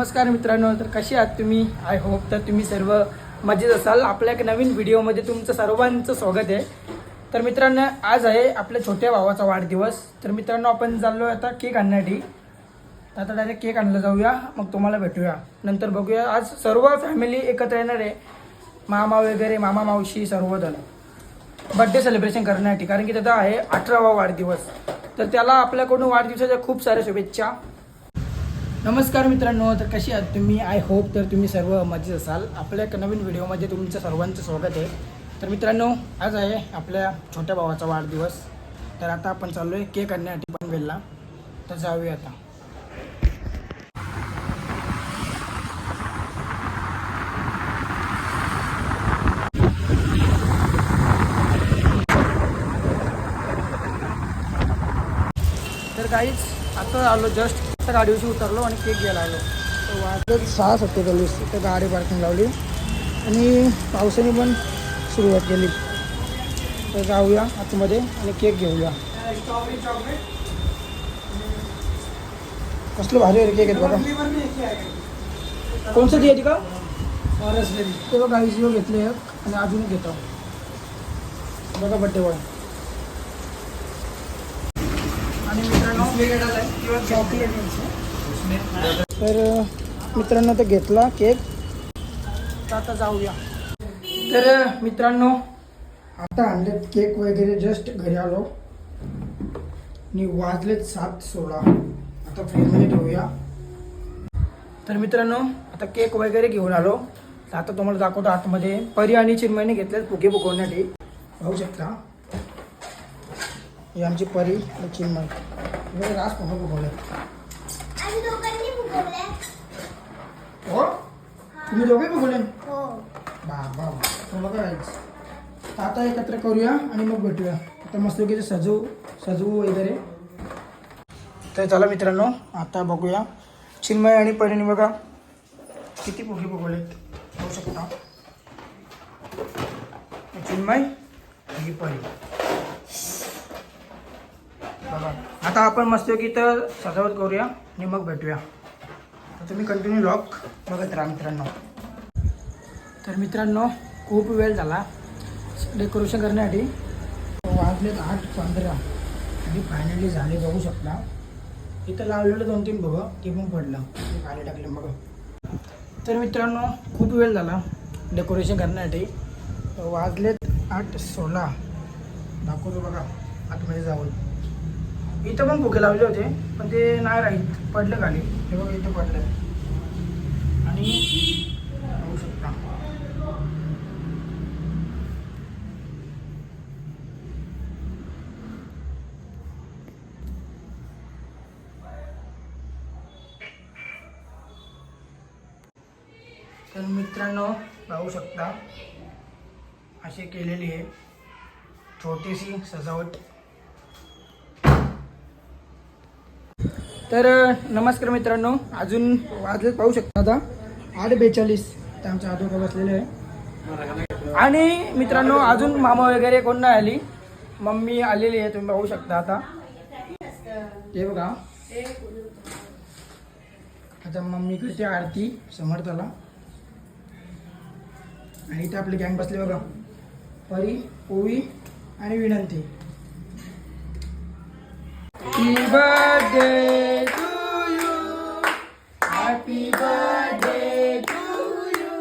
नमस्कार मित्रांनो तर कसे आहात तुम्ही? आय होप तर तुम्ही सर्व मजेत असाल. आपल्या एक नवीन व्हिडिओमध्ये तुमचं सर्वांचं स्वागत आहे. तर मित्रांनो आज आहे आपल्या छोट्या भावाचा वाढदिवस. तर मित्रांनो आपण चाललो आहे आता केक आणण्यासाठी. आता डायरेक्ट केक आणला जाऊया. मग तुम्हाला भेटूया. नंतर बघूया. आज सर्व फॅमिली एकत्र येणार आहे. मामा वगैरे मामा मावशी सर्वजण. बड्डे सेलिब्रेशन करण्यासाठी. कारण की त्याचा आहे अठरावा वाढदिवस. तर त्याला आपल्याकडून वाढदिवसाच्या खूप साऱ्या शुभेच्छा. नमस्कार मित्रांनो तर कशी आहात तुम्ही? आय होप तर तुम्ही सर्व मजेत असाल. आपल्या एका नवीन व्हिडिओमध्ये तुमचं सर्वांचं स्वागत आहे. तर मित्रांनो आज आहे आपल्या छोट्या भावाचा वाढदिवस. तर आता आपण चाललो आहे केक आणण्यासाठी पनवेलला. तर जाऊया आता. तर काहीच आता आलो जस्ट आता गाडीवरशी उतरलो आणि केक घ्यायला आलो. तर वाजत सहा सत्तेचाळीस तर गाडी पार्किंग लावली. आणि पावसाने पण सुरुवात केली. तर जाऊया आतमध्ये आणि केक घेऊया. कसलं भारी आहे केक आहेत बघा. कोणचं ती का? ते बघा आईशी घेतले आणि अजून घेतो. बघा बड्डे बॉय. आणि मित्रांनो तर मित्रांनो तर घेतला केक. तर आता जाऊया. तर मित्रांनो आता आणलेत केक वगैरे जस्ट घरी आलो. आणि वाजलेत सात सोळा. आता फ्रीजमध्ये ठेवूया. तर मित्रांनो आता केक वगैरे घेऊन आलो. तर आता तुम्हाला दाखवतो आतमध्ये. परी आणि चिन्मयने घेतलेत फुगे फुगवण्यासाठी पाहू शकता. ही आमची परी आणि चिन्मय. हे रास फुगे फुगवले हो? तुम्ही दोघे फुगवले हो. बाबा तुला आता एकत्र करूया आणि मग भेटूया. आता मस्त की सजवू सजवू वगैरे. तर चला मित्रांनो आता बघूया. चिन्मय आणि परीने बघा किती फुगे बघवलेत. बघू शकता. चिन्मय ही परी. बघा आता आपण मस्त की तर सजावट करूया आणि मग भेटूया. तर तुम्ही कंटिन्यू लॉक बघत राहा मित्रांनो. तर मित्रांनो खूप वेळ झाला. डेकोरेशन करण्यासाठी वाजलेत आठ पंधरा. आणि फायनली झाले बघू शकता. इथं लावलेलं दोन तीन बघा ते पण पडलं. पाणी टाकलं बघा. तर मित्रांनो खूप वेळ झाला डेकोरेशन करण्यासाठी. वाजलेत आठ सोळा. दाखवतो बघा आतमध्ये जाऊन. इथं पण भुके लावले होते पण ते नाही राहीत. पडलं खाली. हे बघा इथं पडलं आणि होऊ शकता. तर मित्रांनो पाहू शकता. अशी केलेली आहे छोटीशी सजावट. तर नमस्कार मित्रांनो. अजून वाजले पाहू शकता आता. आठ बेचाळीस तर आमच्या आजोबा बसलेले आहे. आणि मित्रांनो अजून मामा वगैरे कोण नाही आली? मम्मी आलेली आहे तुम्ही पाहू शकता आता. ते बघा. आता मम्मी करते आरती समर्थाला. आणि इथे आपली गँग बसले बघा. परी ओवी आणि विनंती. Happy birthday to you. Happy birthday to you.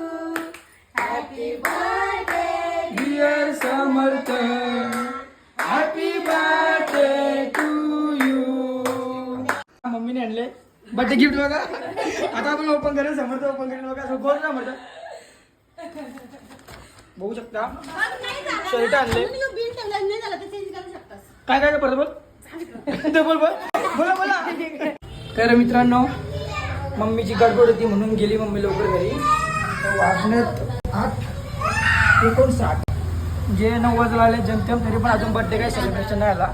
Happy birthday Dear Samarth. Happy birthday to you. मम्मीने आणले. बर्थडे गिफ्ट बघा. आता आपण ओपन करेल समर्थ ओपन करेल बघा. बोल ना म्हटलं बघू शकता. शर्ट आणले. बिल ठेवलं. नाही झालं तर चेंज करू शकतास. काय काय परत बोल. बोल बोला. बोला तर मित्रांनो मम्मीची गडबड होती म्हणून गेली मम्मी लवकर घरी. वाजण्यात आठ एकोणसाठ. जे नऊ वाजला आले जमतेम तरी पण अजून बर्थडे काय सेलिब्रेशन नाही आला.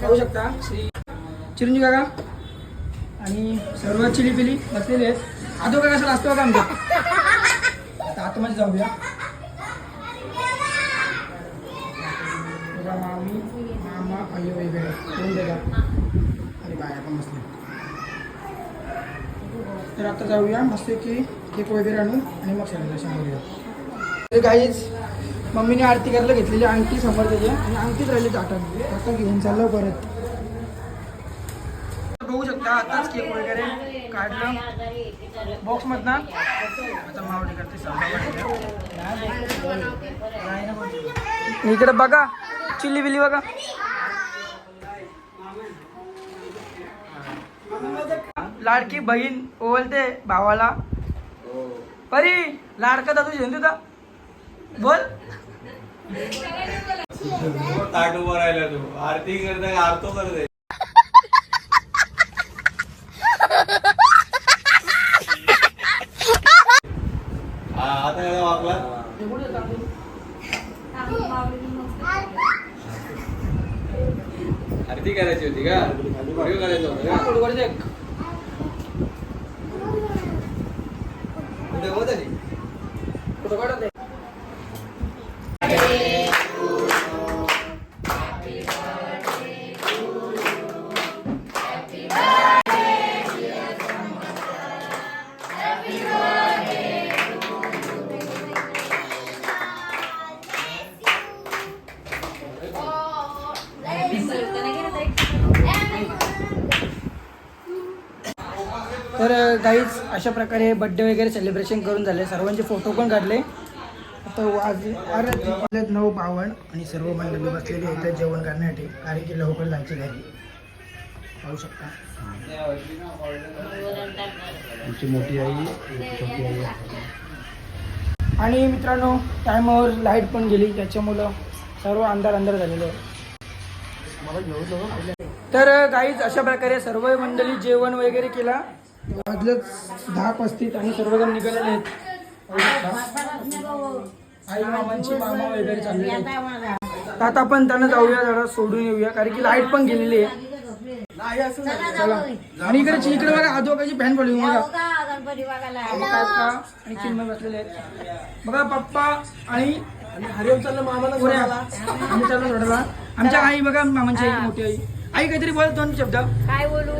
करू शकता श्री चिरंजीव काका आणि सर्व चिली पिली बसलेले आहेत. आदो काय कसं असतो का आमच्या आता आतमध्ये जाऊया. मामी आई वगैरे कोण बघा आणि बाया पण बसले. तर आता जाऊया मस्त की केक वगैरे आणून आणि मग सेलिब्रेशन करूया. तर काहीच मम्मीने आरती करायला घेतलेली अंगठी समोर त्याची आणि अंगठीच राहिली ताटात आता घेऊन चाललो परत. बघू शकता आताच केक वगैरे काढलं. बॉक्स मधनं आता मावडी करते इकडे बघा चिल्ली बिल्ली बघा. लाडकी बहीण ओवलते भावाला. परी लाडका दादू झेंदू दा बोल. ताट उभा राहिला तू. आरती करता आरतो करते आता वागला? आरती करायची होती का व्हिडिओ करायचा होता का वर देख. कुठे तर गाईज अशा प्रकारे बड्डे वगैरे सेलिब्रेशन करून झाले. सर्वांचे फोटो पण काढले. आता अरे नऊ बावन्न आणि सर्व मंडळी बसलेली आहेत जेवण करण्यासाठी. कारण की लवकर जायचे घरी. पाहू शकता. आमची मोठी आई छोटी आई आणि मित्रांनो टायमावर लाइट पण गेली. त्याच्यामुळं सर्व अंधार अंधार झालेलं आहे तर काहीच अशा प्रकारे सर्व मंडळी जेवण वगैरे केला. वाजलंच दहा पस्तीस आणि सर्वजण निघालेले आहेत. पाहू शकता. आई मामांची मामा वगैरे आहेत. तर आता आपण त्यांना जाऊया जरा सोडून येऊया कारण की लाइट पण गेलेली आहे. आणि इकडे इकडे बघा आजोबाची फॅन पडली बघा. आणि चिन्मय बसलेले आहेत. बघा पप्पा आणि हरिओम चाललं मामाला आम्ही चाललो आमच्या आई बघा मामांची आई मोठी आई. आई काहीतरी बोल दोन शब्द. काय बोलू?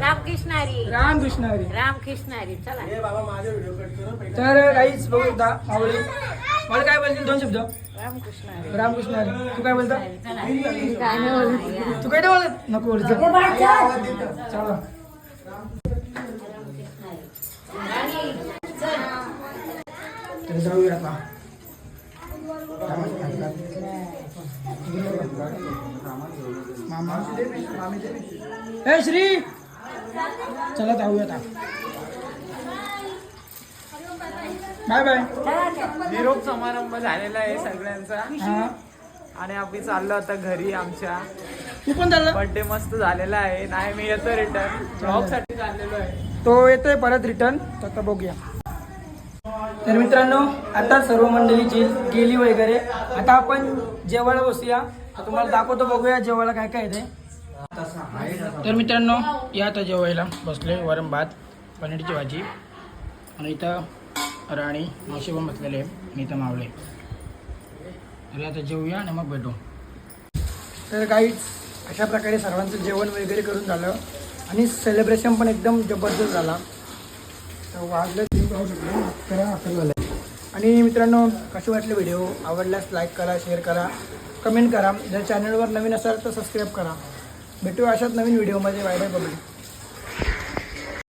रामकृष्णारी. रामकृष्ण हरी रामकृष्णारी चला. तर काहीच बघू एकदा मला काय बोलतील दोन शब्द? रामकृष्णारी. रामकृष्ण हरी तू काय बोलता? तू काय नाही बोलत? नको बोलत. चला. तर जाऊया आता. मामा. ए श्री! चला जाऊया आता बाय बाय. निरोप समारंभ झालेला आहे सगळ्यांचा. आणि आम्ही चाललो आता घरी आमच्या. तू पण चालला? बर्थडे मस्त झालेला आहे. नाही मी येतो रिटर्न ब्लॉगसाठी चाललेलो आहे. तो येतोय परत रिटर्न तर आता बघूया. तर मित्रांनो आता सर्व मंडळी गेली वगैरे. आता आपण जेवायला बसूया. तुम्हाला दाखवतो बघूया जेवायला काय काय आहे ते तर मित्रांनो या आता जेवायला बसले वरण भात पनीरची भाजी. आणि इथं राणी मावशी पण बसलेले आहे. आणि इथं मावले. तर आता जेवूया आणि मग भेटू. तर काहीच अशा प्रकारे सर्वांचं जेवण वगैरे करून झालं. आणि सेलिब्रेशन पण एकदम जबरदस्त झाला. तर वाजलं पाहू शकता. अकरा अकरा झालं. आणि मित्रांनो कसे वाटले व्हिडिओ आवडल्यास लाईक करा शेअर करा. कमेंट करा. जर चॅनलवर नवीन असाल तर सबस्क्राईब करा. भेटू अशाच नवीन व्हिडिओमध्ये बाय बाय पब्लिक